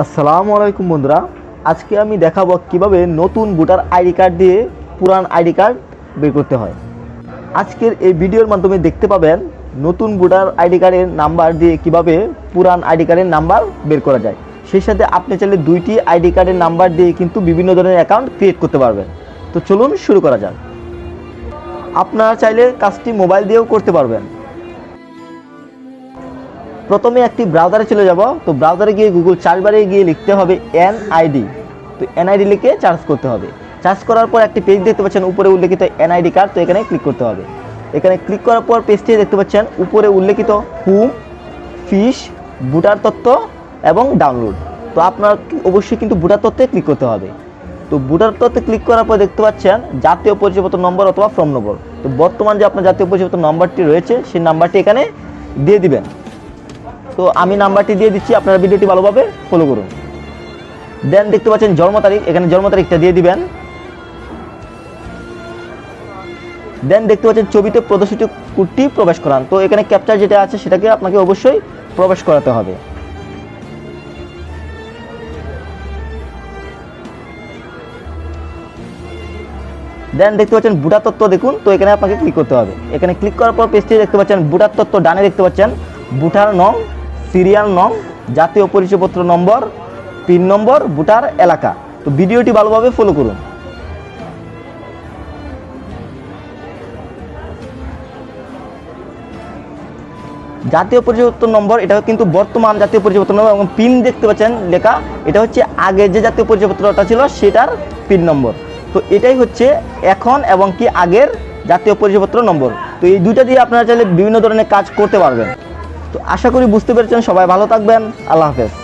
আসসালামু আলাইকুম বন্ধুরা। আজকে আমি দেখাবো কীভাবে নতুন ভোটার আইডি কার্ড দিয়ে পুরান আইডি কার্ড বের করতে হয়। আজকের এই ভিডিওর মাধ্যমে দেখতে পাবেন নতুন ভোটার আইডি কার্ডের নাম্বার দিয়ে কীভাবে পুরান আইডি কার্ডের নাম্বার বের করা যায়। সেই সাথে আপনি চাইলে দুইটি আইডি কার্ডের নাম্বার দিয়ে কিন্তু বিভিন্ন ধরনের অ্যাকাউন্ট ক্রিয়েট করতে পারবেন। তো চলুন শুরু করা যাক। আপনারা চাইলে কাজটি মোবাইল দিয়েও করতে পারবেন। প্রথমে একটি ব্রাউজারে চলে যাব। তো ব্রাউজারে গিয়ে গুগল চার্জবারে গিয়ে লিখতে হবে এন এনআইডি তো এনআইডি লিখে চার্জ করতে হবে। চার্জ করার পর একটি পেজ দেখতে পাচ্ছেন, উপরে উল্লেখিত এনআইডি কার্ড তো এখানে ক্লিক করতে হবে। এখানে ক্লিক করার পর পেজটি দেখতে পাচ্ছেন, উপরে উল্লেখিত হুম ফিশ ভোটার তথ্য এবং ডাউনলোড তো আপনার অবশ্যই কিন্তু ভোটার তথ্যে ক্লিক করতে হবে। তো ভোটার তথ্যে ক্লিক করার পর দেখতে পাচ্ছেন, জাতীয় পরিচয়পত্র নম্বর অথবা ফর্ম নম্বর তো বর্তমান যে আপনার জাতীয় পরিচয়পত্র নম্বরটি রয়েছে, সেই নাম্বারটি এখানে দিয়ে দিবেন। তো আমি নাম্বারটি দিয়ে দিচ্ছি, আপনারা ভিডিওটি ভালোভাবে ফলো করুন। দেন দেখতে পাচ্ছেন জন্ম তারিখ, এখানে জন্ম তারিখটা দিয়ে দিবেন। দেন দেখতে পাচ্ছেন ছবিতে প্রদর্শিত কোডটি প্রবেশ করান। তো এখানে ক্যাপচার যেটা আছে, সেটাকে আপনাকে অবশ্যই প্রবেশ করাতে হবে। দেন দেখতে পাচ্ছেন বুটার তত্ত্ব দেখুন, তো এখানে আপনাকে ক্লিক করতে হবে। এখানে ক্লিক করার পর পেজটি দেখতে পাচ্ছেন বুটার তত্ত্ব ডানে দেখতে পাচ্ছেন বুটার নং সিরিয়াল নং, জাতীয় পরিচয়পত্র নম্বর, পিন নম্বর, ভোটার এলাকা। তো ভিডিওটি ভালোভাবে ফলো করুন। জাতীয় পরিচয়পত্র নম্বর, এটা কিন্তু বর্তমান জাতীয় পরিচয়পত্র নম্বর এবং পিন দেখতে পাচ্ছেন লেখা, এটা হচ্ছে আগে যে জাতীয় পরিচয়পত্রটা ছিল সেটার পিন নম্বর। তো এটাই হচ্ছে এখন এবং কি আগের জাতীয় পরিচয়পত্র নম্বর। তো এই দুইটা দিয়ে আপনারা চাইলে বিভিন্ন ধরনের কাজ করতে পারবেন। তো আশা করি বুঝতে পেরেছেন সবাই ভালো থাকবেন আল্লাহ হাফেজ।